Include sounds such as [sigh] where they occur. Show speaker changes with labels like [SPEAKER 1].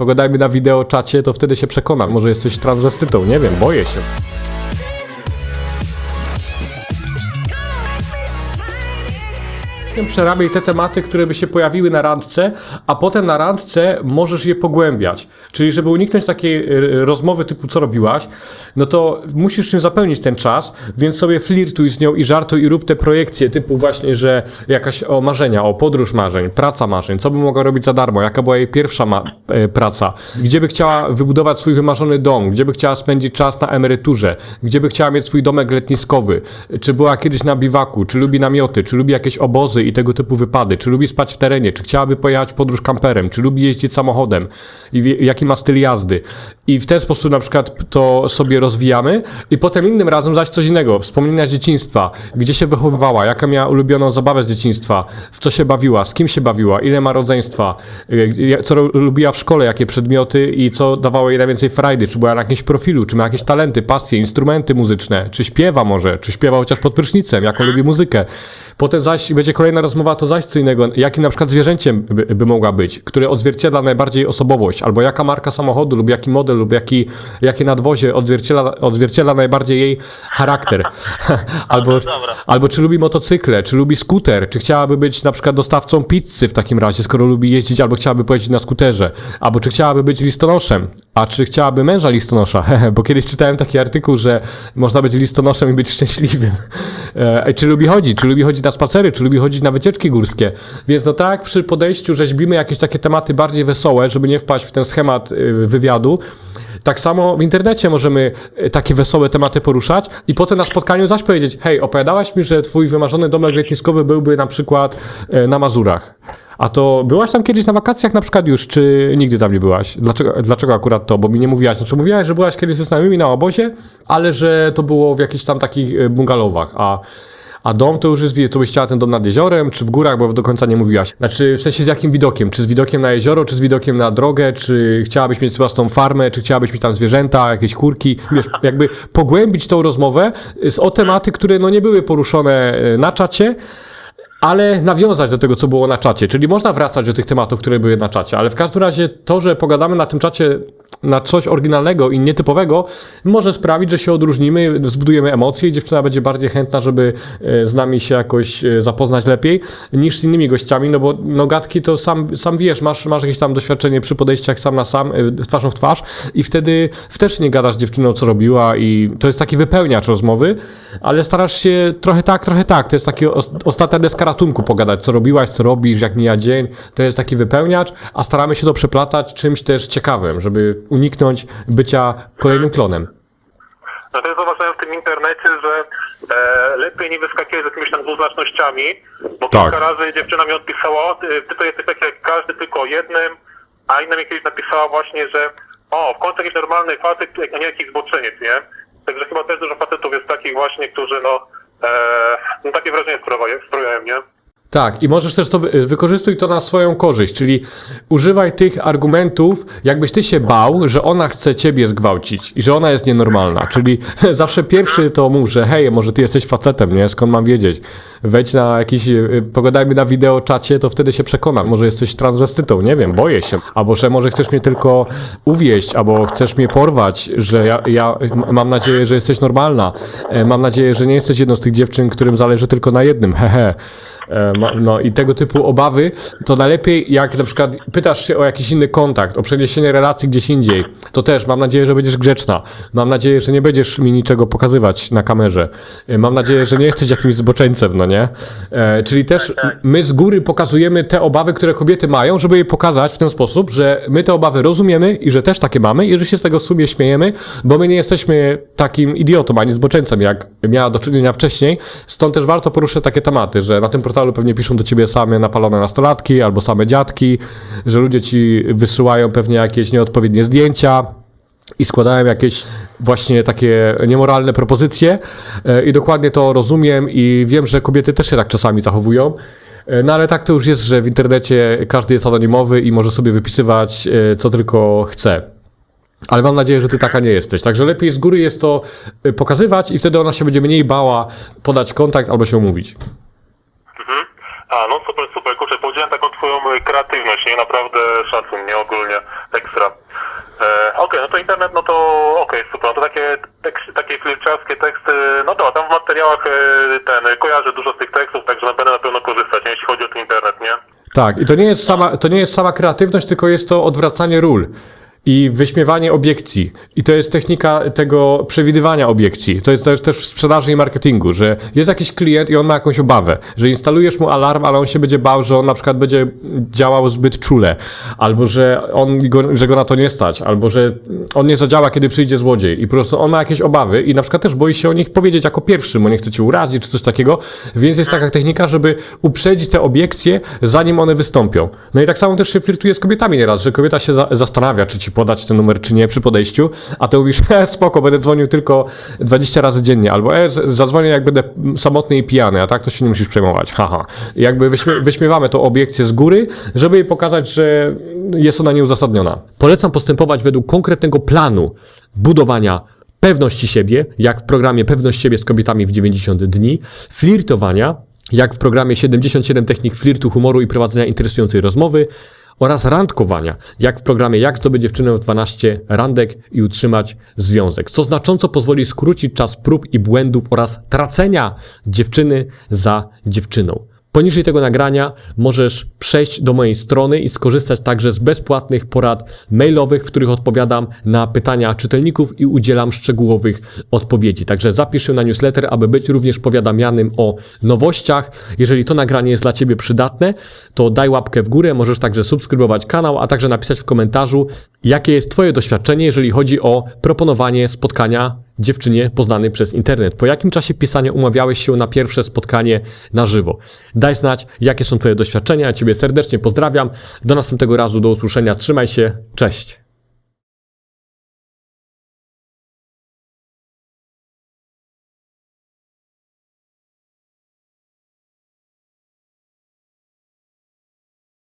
[SPEAKER 1] Pogadajmy na wideo czacie, to wtedy się przekonam. Może jesteś transwestytą, nie wiem, boję się. Przerabiaj te tematy, które by się pojawiły na randce, a potem na randce możesz je pogłębiać. Czyli żeby uniknąć takiej y, rozmowy typu co robiłaś, no to musisz czym zapełnić ten czas, więc sobie flirtuj z nią i żartuj i rób te projekcje typu właśnie, że jakaś o marzenia, o podróż marzeń, praca marzeń, co by mogła robić za darmo, jaka była jej pierwsza e, praca, gdzie by chciała wybudować swój wymarzony dom, gdzie by chciała spędzić czas na emeryturze, gdzie by chciała mieć swój domek letniskowy, czy była kiedyś na biwaku, czy lubi namioty, czy lubi jakieś obozy i tego typu wypady, czy lubi spać w terenie, czy chciałaby pojechać w podróż kamperem, czy lubi jeździć samochodem? I jaki ma styl jazdy. I w ten sposób na przykład to sobie rozwijamy. I potem innym razem zaś coś innego, wspomnienia z dzieciństwa, gdzie się wychowywała, jaka miała ulubioną zabawę z dzieciństwa, w co się bawiła, z kim się bawiła, ile ma rodzeństwa, y, co lubiła w szkole, jakie przedmioty? I co dawało jej najwięcej frajdy, czy była na jakimś profilu, czy ma jakieś talenty, pasje, instrumenty muzyczne, czy śpiewa może, czy śpiewa chociaż pod prysznicem, jaką lubi muzykę. Potem zaś będzie kolejna rozmowa, to zaś co innego, jakim na przykład zwierzęciem by, by mogła być, które odzwierciedla najbardziej osobowość, albo jaka marka samochodu, lub jaki model, lub jaki, jakie nadwozie odzwierciedla, odzwierciedla najbardziej jej charakter. [laughs] albo,
[SPEAKER 2] dobra.
[SPEAKER 1] albo czy lubi motocykle, czy lubi skuter, czy chciałaby być na przykład dostawcą pizzy w takim razie, skoro lubi jeździć, albo chciałaby pojeździć na skuterze, albo czy chciałaby być listonoszem, a czy chciałaby męża listonosza, [laughs] bo kiedyś czytałem taki artykuł, że można być listonoszem i być szczęśliwym. [laughs] E, czy lubi chodzić, czy lubi chodzić na spacery, czy lubi chodzić na wycieczki górskie. Więc no tak, przy podejściu rzeźbimy jakieś takie tematy bardziej wesołe, żeby nie wpaść w ten schemat y, wywiadu. Tak samo w internecie możemy y, takie wesołe tematy poruszać i potem na spotkaniu zaś powiedzieć, hej, opowiadałaś mi, że twój wymarzony domek letniskowy byłby na przykład y, na Mazurach. A to byłaś tam kiedyś na wakacjach na przykład już, czy nigdy tam nie byłaś? Dlaczego, dlaczego akurat to? Bo mi nie mówiłaś. Znaczy mówiłaś, że byłaś kiedyś ze znajomymi na obozie, ale że to było w jakichś tam takich bungalowach, a... A dom to już jest, to byś chciała ten dom nad jeziorem, czy w górach, bo do końca nie mówiłaś. Znaczy, w sensie z jakim widokiem? Czy z widokiem na jezioro, czy z widokiem na drogę, czy chciałabyś mieć własną farmę, czy chciałabyś mieć tam zwierzęta, jakieś kurki? Wiesz, jakby pogłębić tą rozmowę z, o tematy, które no nie były poruszone e, na czacie, ale nawiązać do tego, co było na czacie. Czyli można wracać do tych tematów, które były na czacie, ale w każdym razie to, że pogadamy na tym czacie na coś oryginalnego i nietypowego, może sprawić, że się odróżnimy, zbudujemy emocje i dziewczyna będzie bardziej chętna, żeby e, z nami się jakoś e, zapoznać lepiej niż z innymi gościami, no bo no gadki to sam, sam wiesz, masz, masz jakieś tam doświadczenie przy podejściach sam na sam, e, twarzą w twarz i wtedy też nie gadasz dziewczyną, co robiła i to jest taki wypełniacz rozmowy, ale starasz się trochę tak, trochę tak, to jest taki os- ostatnia deska ratunku pogadać, co robiłaś, co robisz, jak mija dzień, to jest taki wypełniacz, a staramy się to przeplatać czymś też ciekawym, żeby uniknąć bycia kolejnym klonem.
[SPEAKER 2] No to ja zauważyłem w tym internecie, że e, lepiej nie wyskakiwać z jakimiś tam dwuznacznościami, bo
[SPEAKER 1] Tak.
[SPEAKER 2] kilka razy dziewczyna mi odpisała, ty, ty to jesteś taki jak każdy, tylko o jednym, a inna mi kiedyś napisała właśnie, że o, w końcu jakiś normalny facet, a nie jakiś zboczeniec, nie? Także chyba też dużo facetów jest takich właśnie, którzy no, e, no takie wrażenie sprawiają, sprawiają, nie?
[SPEAKER 1] Tak, i możesz też to wy- wykorzystuj to na swoją korzyść, czyli używaj tych argumentów, jakbyś ty się bał, że ona chce ciebie zgwałcić i że ona jest nienormalna. Czyli [laughs] zawsze pierwszy to mów, że hej, może ty jesteś facetem, nie? Skąd mam wiedzieć? Wejdź na jakiś, y, pogadajmy na wideo czacie, to wtedy się przekonam. Może jesteś transwestytą, nie wiem, boję się. Albo że może chcesz mnie tylko uwieść, albo chcesz mnie porwać, że ja, ja mam nadzieję, że jesteś normalna. E, Mam nadzieję, że nie jesteś jedną z tych dziewczyn, którym zależy tylko na jednym, [laughs] hehe. E, No i tego typu obawy, to najlepiej jak na przykład pytasz się o jakiś inny kontakt, o przeniesienie relacji gdzieś indziej, to też mam nadzieję, że będziesz grzeczna. Mam nadzieję, że nie będziesz mi niczego pokazywać na kamerze. E, Mam nadzieję, że nie jesteś jakimś zboczeńcem, no nie? E, czyli też my z góry pokazujemy te obawy, które kobiety mają, żeby je pokazać w ten sposób, że my te obawy rozumiemy i że też takie mamy i że się z tego w sumie śmiejemy, bo my nie jesteśmy takim idiotą ani zboczeńcem, jak miała do czynienia wcześniej. Stąd też warto poruszyć takie tematy, że na tym portalu pewnie piszą do ciebie same napalone nastolatki albo same dziadki, że ludzie ci wysyłają pewnie jakieś nieodpowiednie zdjęcia i składają jakieś właśnie takie niemoralne propozycje E, i dokładnie to rozumiem i wiem, że kobiety też się tak czasami zachowują. E, No ale tak to już jest, że w internecie każdy jest anonimowy i może sobie wypisywać e, co tylko chce. Ale mam nadzieję, że ty taka nie jesteś. Także lepiej z góry jest to pokazywać i wtedy ona się będzie mniej bała podać kontakt albo się umówić.
[SPEAKER 2] A, no super, super, kurczę, podziwiam taką twoją e, kreatywność, nie? Naprawdę szacun, nie? Ogólnie, ekstra. to internet, no to okej, super. No to takie, tekst, takie flirczarskie teksty, no to tam w materiałach e, ten, kojarzę dużo z tych tekstów, także będę na pewno korzystać, nie, jeśli chodzi o ten internet, nie?
[SPEAKER 1] Tak, i to nie jest sama, to nie jest sama kreatywność, tylko jest to odwracanie ról i wyśmiewanie obiekcji. I to jest technika tego przewidywania obiekcji. To jest też, w sprzedaży i marketingu, że jest jakiś klient i on ma jakąś obawę, że instalujesz mu alarm, ale on się będzie bał, że on na przykład będzie działał zbyt czule, albo że, on go, że go na to nie stać, albo że on nie zadziała, kiedy przyjdzie złodziej i po prostu on ma jakieś obawy i na przykład też boi się o nich powiedzieć jako pierwszy, bo nie chce cię urazić czy coś takiego, więc jest taka technika, żeby uprzedzić te obiekcje, zanim one wystąpią. No i tak samo też się flirtuje z kobietami nieraz, że kobieta się za zastanawia, czy ci podać ten numer, czy nie przy podejściu, a ty mówisz, [laughs] e, spoko, będę dzwonił tylko 20 razy dziennie, albo e, zadzwonię jak będę samotny i pijany, a tak to się nie musisz przejmować, haha. Jakby wyśmie wyśmiewamy tą obiekcję z góry, żeby jej pokazać, że jest ona nieuzasadniona. Polecam postępować według konkretnego planu budowania pewności siebie, jak w programie Pewność siebie z kobietami w 90 dni, flirtowania, jak w programie 77 technik flirtu, humoru i prowadzenia interesującej rozmowy oraz randkowania, jak w programie Jak zdobyć dziewczynę w 12 randek i utrzymać związek, co znacząco pozwoli skrócić czas prób i błędów oraz tracenia dziewczyny za dziewczyną. Poniżej tego nagrania możesz przejść do mojej strony i skorzystać także z bezpłatnych porad mailowych, w których odpowiadam na pytania czytelników i udzielam szczegółowych odpowiedzi. Także zapisz się na newsletter, aby być również powiadamianym o nowościach. Jeżeli to nagranie jest dla Ciebie przydatne, to daj łapkę w górę, możesz także subskrybować kanał, a także napisać w komentarzu, jakie jest Twoje doświadczenie, jeżeli chodzi o proponowanie spotkania dziewczynie poznanej przez internet. Po jakim czasie pisania umawiałeś się na pierwsze spotkanie na żywo? Daj znać, jakie są Twoje doświadczenia. Ciebie serdecznie pozdrawiam. Do następnego razu, do usłyszenia. Trzymaj się. Cześć.